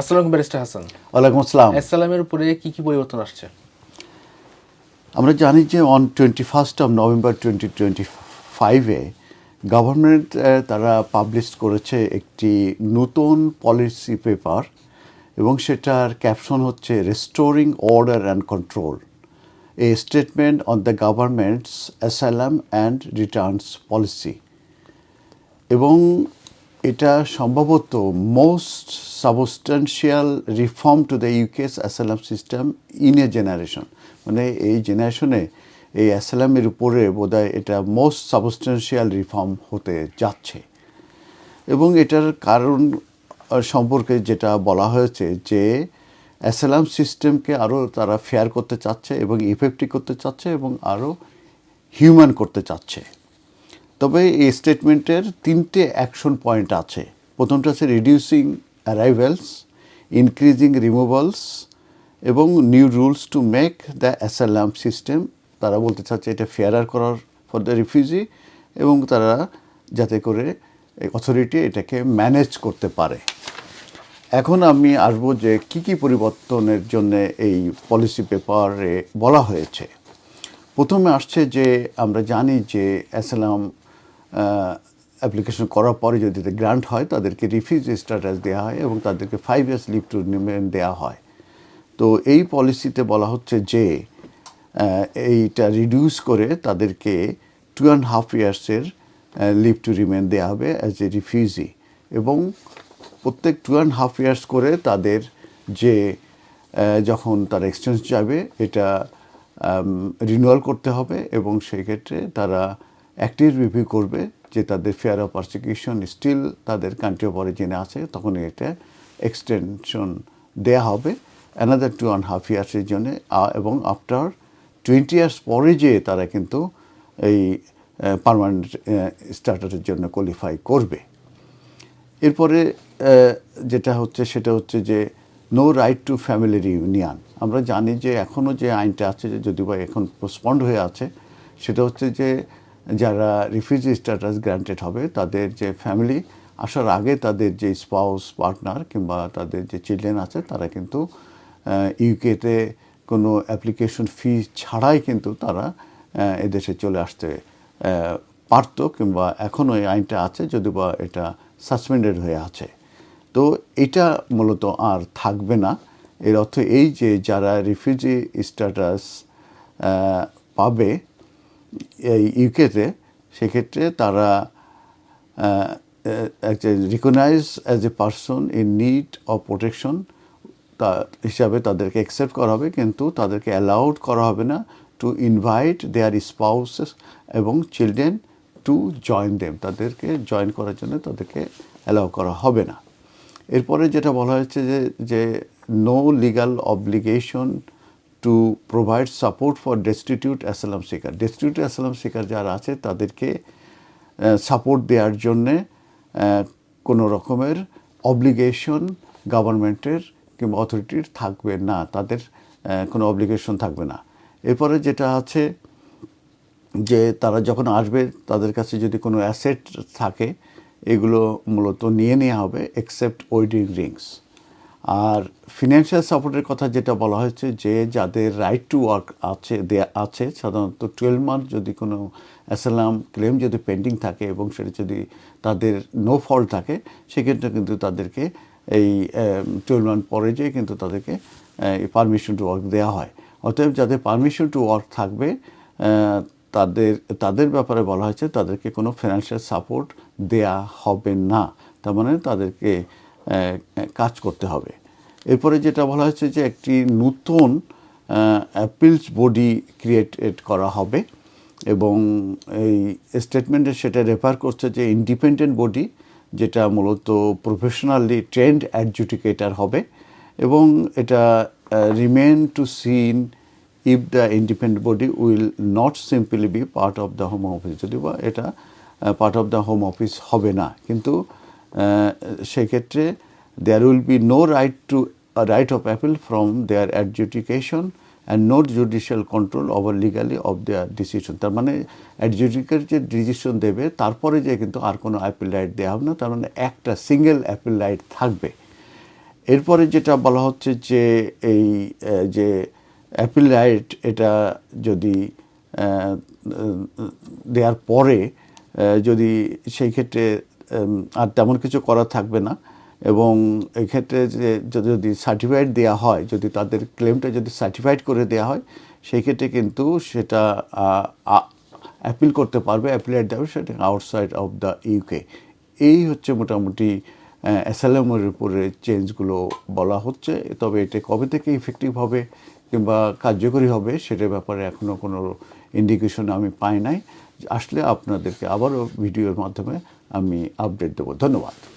আসসালাম ব্যারিস্টার হাসান। ওয়ালাইকুম আসসালাম। আসসালামের উপরে কি কি পরিবর্তন আসছে? আমরা জানি যে on twenty first of November twenty twenty ফাইভে গভর্নমেন্ট তারা পাবলিশ করেছে একটি নতুন পলিসি পেপার এবং সেটার ক্যাপশন হচ্ছে restoring order and control a statement on the government's asylum and returns policy এবং এটা সম্ভবত most substantial reform to the UK's asylum system in a generation মানে এই জেনারেশনে এই অ্যাসালামের উপরে বোধহয় এটা মোস্ট সাবস্টেন্সিয়াল রিফর্ম হতে যাচ্ছে। এবং এটার কারণ সম্পর্কে যেটা বলা হয়েছে যে অ্যাসালাম সিস্টেমকে আরও তারা ফেয়ার করতে চাচ্ছে এবং ইফেক্টিভ করতে চাচ্ছে এবং আরও হিউম্যান করতে চাচ্ছে। তবে এই স্টেটমেন্টের তিনটে অ্যাকশন পয়েন্ট আছে। প্রথমটা আছে রিডিউসিং অ্যারাইভেলস ইনক্রিজিং রিমুভালস এবং new rules to make the asylum system তারা বলতে চাচ্ছে এটা ফেয়ারার করার ফর দ্য রিফিউজি এবং তারা যাতে করে অথরিটি এটাকে ম্যানেজ করতে পারে। এখন আমি আসব যে কি কি পরিবর্তনের জন্য এই পলিসি পেপারে বলা হয়েছে। প্রথমে আসছে যে আমরা জানি যে অ্যাসালাম অ্যাপ্লিকেশন করার পরে যদি গ্রান্ট হয়, তাদেরকে রিফিউজ স্ট্যাটাস দেওয়া হয় এবং তাদেরকে five years leave to remain দেওয়া হয়। তো এই পলিসিতে বলা হচ্ছে যে এইটা রিডিউস করে তাদেরকে টু অ্যান্ড হাফ ইয়ার্সের লিভ টু রিমেন দেওয়া হবে অ্যাজ এ রিফিউজি এবং প্রত্যেক টু অ্যান্ড হাফ ইয়ার্স করে তাদের যে যখন তারা এক্সচেঞ্জ যাবে, এটা রিনিউয়াল করতে হবে এবং সেই ক্ষেত্রে তারা অ্যাক্টিভ রিভিউ করবে যে তাদের ফেয়ার অফ পারসিকিউশন স্টিল তাদের কান্ট্রি অফ অরিজিনে আছে তখন এটা এক্সটেনশন দেয়া হবে। অ্যানাদার টু অ্যান্ড হাফ ইয়ার্সের জন্য এবং আফটার টোয়েন্টি ইয়ার্স পরে যে তারা কিন্তু এই পারমানেন্ট স্টার্টারের জন্য কোয়ালিফাই করবে। এরপরে যেটা হচ্ছে সেটা হচ্ছে যে no right to family reunion আমরা জানি যে এখনও যে আইনটা আছে, যে যদিও বা এখন পোস্টপন্ড হয়ে আছে, সেটা হচ্ছে যে যারা রিফিউজি স্ট্যাটাস গ্রান্টেড হবে, তাদের যে ফ্যামিলি আসার আগে তাদের যে স্পাউস পার্টনার কিংবা তাদের যে চিলড্রেন আছে, তারা কিন্তু ইউকেতে কোনো অ্যাপ্লিকেশন ফি ছাড়াই কিন্তু তারা এদেশে চলে আসতে পারতো কিংবা এখনও এই আইনটা আছে যদি বা এটা সাসপেন্ডেড হয়ে আছে। তো এটা মূলত আর থাকবে না। এর অর্থ এই যে যারা রিফিউজি স্ট্যাটাস পাবে ইউকেতে সেক্ষেত্রে তারা recognise as a person in need of protection তা হিসাবে তাদেরকে অ্যাকসেপ্ট করা হবে, কিন্তু তাদেরকে অ্যালাউড করা হবে না টু ইনভাইট দেয়ার স্পাউসেস এবং চিলড্রেন টু জয়েন দেম তাদেরকে জয়েন করার জন্য তাদেরকে অ্যালাউ করা হবে না। এরপরে যেটা বলা হয়েছে যে যে no legal obligation to provide support for destitute asylum seeker destitute asylum seeker যারা আছে, তাদেরকে সাপোর্ট দেওয়ার জন্যে কোনো রকমের অব্লিগেশন গভর্নমেন্টের কিংবা অথরিটির থাকবে না। তাদের কোনো অব্লিগেশন থাকবে না। এরপরে যেটা আছে যে, তারা যখন আসবে, তাদের কাছে যদি কোনো অ্যাসেট থাকে, এগুলো মূলত নিয়ে নেওয়া হবে এক্সেপ্ট ওয়েডিং রিংস আর ফিনান্সিয়াল সাপোর্টের কথা যেটা বলা হয়েছে যে যাদের রাইট টু ওয়ার্ক আছে দেয়া আছে, সাধারণত টুয়েলভ মান্থ যদি কোনো অ্যাসালাম ক্লেম যদি পেন্ডিং থাকে এবং সেটা যদি তাদের নো ফল্ট থাকে, সেক্ষেত্রে কিন্তু তাদেরকে এই টুয়েলভ মান্থ পরে যেয়ে কিন্তু তাদেরকে পারমিশন টু ওয়ার্ক দেওয়া হয়। অতএব যাদের পারমিশন টু ওয়ার্ক থাকবে তাদের তাদের ব্যাপারে বলা হয়েছে তাদেরকে কোনো ফিনান্সিয়াল সাপোর্ট দেয়া হবে না। তার মানে তাদেরকে কাজ করতে হবে। এরপরে যেটা বলা হয়েছে যে একটি নতুন অ্যাপিলস বডি ক্রিয়েটেড করা হবে এবং এই স্টেটমেন্টে সেটা রেফার করছে যে ইন্ডিপেন্ডেন্ট বডি যেটা মূলত প্রফেশনালি ট্রেন্ড অ্যাডজুডিকেটার হবে এবং এটা remain to seen if the independent body will not simply be part of the home office যদি বা এটা part of the home office হবে না। কিন্তু সেক্ষেত্রে there will be no right to right of appeal from their adjudication and no judicial control over legally of their decision তার মানে adjudicate যে ডিসিশন দেবে, তারপরে যে কিন্তু আর কোনো অ্যাপিল রাইট দেওয়া হবে না, তার মানে একটা সিঙ্গেল অ্যাপিল রাইট থাকবে। এরপরে যেটা বলা হচ্ছে যে এই যে অ্যাপিল রাইট এটা যদি দেওয়ার পরে যদি সেই ক্ষেত্রে আর তেমন কিছু করা থাকবে না। এবং এক্ষেত্রে যে যদি- সার্টিফাইড দেওয়া হয়, যদি তাদের ক্লেমটা যদি সার্টিফাইড করে দেওয়া হয় সেই ক্ষেত্রে কিন্তু সেটা অ্যাপিল করতে পারবে অ্যাপিলেট দেবে সেটা আউটসাইড অফ দ্য ইউকে এই হচ্ছে মোটামুটি অ্যাসালামের উপরে চেঞ্জগুলো বলা হচ্ছে। তবে এটা কবে থেকে ইফেক্টিভ হবে কিংবা কার্যকরী হবে, সেটার ব্যাপারে এখনও কোনো ইন্ডিকেশন আমি পাই নাই। আসলে আপনাদেরকে আবারও ভিডিওর মাধ্যমে আমি আপডেট দেবো। ধন্যবাদ।